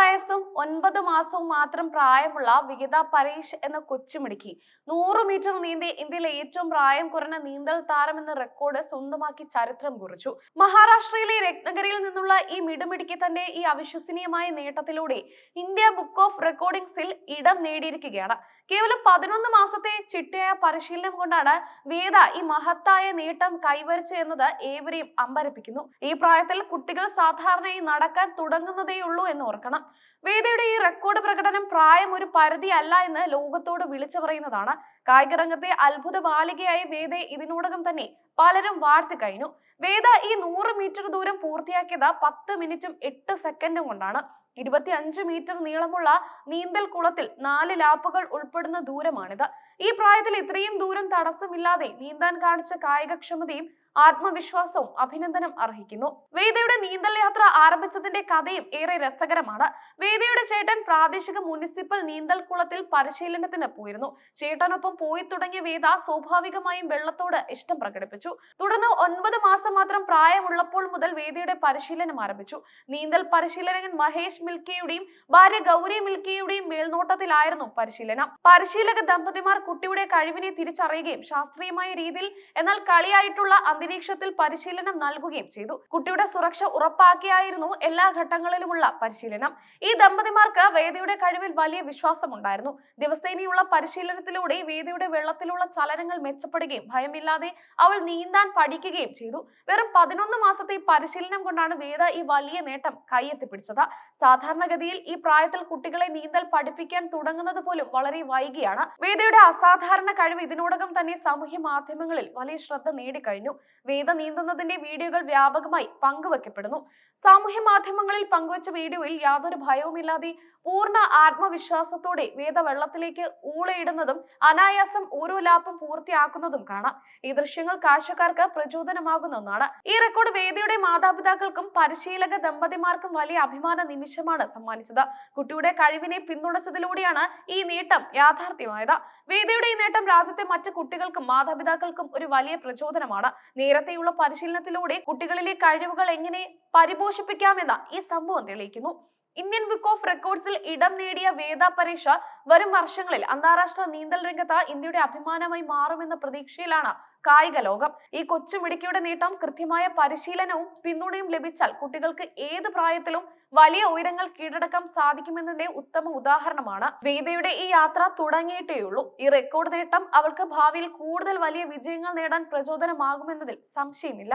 വയസ്സും ഒൻപത് മാസവും മാത്രം പ്രായമുള്ള വിഗത പരീഷ് എന്ന കൊച്ചുമിടുക്കി. നൂറ് മീറ്റർ നീന്തി ഇന്ത്യയിലെ ഏറ്റവും പ്രായം കുറഞ്ഞ നീന്തൽ താരം എന്ന റെക്കോർഡ് സ്വന്തമാക്കി ചരിത്രം കുറിച്ചു. മഹാരാഷ്ട്രയിലെ രത്നഗിരിയിൽ നിന്നുള്ള ഈ മിടുമിടുക്കി തന്റെ ഈ അവിശ്വസനീയമായ നേട്ടത്തിലൂടെ ഇന്ത്യ ബുക്ക് ഓഫ് റെക്കോർഡിംഗ്സിൽ ഇടം നേടിയിരിക്കുകയാണ്. കേവലം പതിനൊന്ന് മാസത്തെ ചിട്ടയായ പരിശീലനം കൊണ്ടാണ് വേദ ഈ മഹത്തായ നേട്ടം കൈവരിച്ചു എന്നത് ഏവരെയും അമ്പരപ്പിക്കുന്നു. ഈ പ്രായത്തിൽ കുട്ടികൾ സാധാരണയായി നടക്കാൻ തുടങ്ങുന്നതേയുള്ളൂ എന്ന് ഓർക്കണം. വേദയുടെ ഈ റെക്കോർഡ് പ്രകടനം പ്രായം ഒരു പരിധി അല്ല എന്ന് ലോകത്തോട് വിളിച്ചു പറയുന്നതാണ്. കായിക രംഗത്തെ അത്ഭുത ബാലികയായി വേദ ഇതിനോടകം തന്നെ പലരും വാഴ്ത്തി കഴിഞ്ഞു. വേദ ഈ നൂറ് മീറ്റർ ദൂരം പൂർത്തിയാക്കിയത് പത്ത് മിനിറ്റും എട്ട് സെക്കൻഡും കൊണ്ടാണ്. ഇരുപത്തി അഞ്ച് മീറ്റർ നീളമുള്ള നീന്തൽ കുളത്തിൽ നാല് ലാപ്പുകൾ ഉൾപ്പെടുന്ന ദൂരമാണിത്. ഈ പ്രായത്തിൽ ഇത്രയും ദൂരം തടസ്സമില്ലാതെ നീന്താൻ കാണിച്ച കായികക്ഷമതയും ആത്മവിശ്വാസവും അഭിനന്ദനം അർഹിക്കുന്നു. വേദയുടെ നീന്തൽ യാത്ര ആരംഭിച്ചതിന്റെ കഥയും ഏറെ രസകരമാണ്. വേദയുടെ ചേട്ടൻ പ്രാദേശിക മുനിസിപ്പൽ നീന്തൽ കുളത്തിൽ പരിശീലനത്തിന് പോയിരുന്നു. ചേട്ടനൊപ്പം പോയി തുടങ്ങിയ വേദ സ്വാഭാവികമായും വെള്ളത്തോട് ഇഷ്ടം പ്രകടിപ്പിച്ചു. തുടർന്ന് ഒൻപത് മാസം മാത്രം പ്രായമുള്ളപ്പോൾ മുതൽ വേദയുടെ പരിശീലനം ആരംഭിച്ചു. നീന്തൽ പരിശീലകൻ മഹേഷ് മിൽക്കയുടെയും ഭാര്യ ഗൗരി മിൽക്കയുടെയും മേൽനോട്ടത്തിലായിരുന്നു പരിശീലനം. പരിശീലക ദമ്പതിമാർ കുട്ടിയുടെ കഴിവിനെ തിരിച്ചറിയുകയും ശാസ്ത്രീയമായ രീതിയിൽ എന്നാൽ കളിയായിട്ടുള്ള അന്തരീക്ഷത്തിൽ പരിശീലനം നൽകുകയും ചെയ്തു. കുട്ടിയുടെ സുരക്ഷ ഉറപ്പാക്കിയായിരുന്നു എല്ലാ ഘട്ടങ്ങളിലുമുള്ള പരിശീലനം. ഈ ദമ്പതിമാർക്ക് വേദിയുടെ കഴിവിൽ വലിയ വിശ്വാസമുണ്ടായിരുന്നു. ദിവസേനയുള്ള പരിശീലനത്തിലൂടെ വേദിയുടെ വെള്ളത്തിലുള്ള ചലനങ്ങൾ മെച്ചപ്പെടുകയും ഭയമില്ലാതെ അവൾ നീന്താൻ പഠിക്കുകയും ചെയ്തു. വെറും പതിനൊന്ന് മാസത്തെ പരിശീലനം കൊണ്ടാണ് വേദ ഈ വലിയ നേട്ടം കൈയെത്തിപ്പിടിച്ചത്. സാധാരണഗതിയിൽ ഈ പ്രായത്തിൽ കുട്ടികളെ നീന്തൽ പഠിപ്പിക്കാൻ തുടങ്ങുന്നത് പോലും വളരെ വൈകിയാണ്. വേദയുടെ അസാധാരണ കഴിവ്. ഇതിനോടകം തന്നെ സാമൂഹ്യ മാധ്യമങ്ങളിൽ വലിയ ശ്രദ്ധ നേടിക്കഴിഞ്ഞു. വേദ നീന്തുന്നതിന്റെ വീഡിയോകൾ വ്യാപകമായി പങ്കുവെക്കപ്പെടുന്നു. സാമൂഹ്യ മാധ്യമങ്ങളിൽ പങ്കുവച്ച വീഡിയോയിൽ യാതൊരു ഭയവുമില്ലാതെ പൂർണ ആത്മവിശ്വാസത്തോടെ വേദ വെള്ളത്തിലേക്ക് ഊളയിടുന്നതും അനായാസം ഓരോ ലാപ്പും പൂർത്തിയാക്കുന്നതും കാണാം. ഈ ദൃശ്യങ്ങൾ കാഴ്ചക്കാർക്ക് പ്രചോദനമാകുന്ന ഒന്നാണ്. ഈ റെക്കോർഡ് വേദിയുടെ മാതാപിതാക്കൾക്കും പരിശീലക ദമ്പതിമാർക്കും വലിയ അഭിമാന നിമിഷമാണ് സമ്മാനിച്ചത്. കുട്ടിയുടെ കഴിവിനെ പിന്തുണച്ചതിലൂടെയാണ് ഈ നേട്ടം യാഥാർത്ഥ്യമായത്. വേദിയുടെ ഈ നേട്ടം രാജ്യത്തെ മറ്റു കുട്ടികൾക്കും മാതാപിതാക്കൾക്കും ഒരു വലിയ പ്രചോദനമാണ്. നേരത്തെയുള്ള പരിശീലനത്തിലൂടെ കുട്ടികളിലെ കഴിവുകൾ എങ്ങനെ പരിപോഷിപ്പിക്കാമെന്ന് ഈ സംഭവം തെളിയിക്കുന്നു. ഇന്ത്യൻ ബുക്ക് ഓഫ് റെക്കോർഡ്സിൽ ഇടം നേടിയ വേദ പരീക്ഷ വരും വർഷങ്ങളിൽ അന്താരാഷ്ട്ര നീന്തൽ രംഗത്ത് ഇന്ത്യയുടെ അഭിമാനമായി മാറുമെന്ന പ്രതീക്ഷയിലാണ് കായിക ലോകം. ഈ കൊച്ചുമിടുക്കിയുടെ നേട്ടം കൃത്യമായ പരിശീലനവും പിന്തുണയും ലഭിച്ചാൽ കുട്ടികൾക്ക് ഏത് പ്രായത്തിലും വലിയ ഉയരങ്ങൾ കീഴടക്കാൻ സാധിക്കുമെന്നതിന്റെ ഉത്തമ ഉദാഹരണമാണ്. വേദയുടെ ഈ യാത്ര തുടങ്ങിയിട്ടേയുള്ളൂ. ഈ റെക്കോർഡ് നേട്ടം അവൾക്ക് ഭാവിയിൽ കൂടുതൽ വലിയ വിജയങ്ങൾ നേടാൻ പ്രചോദനമാകുമെന്നതിൽ സംശയമില്ല.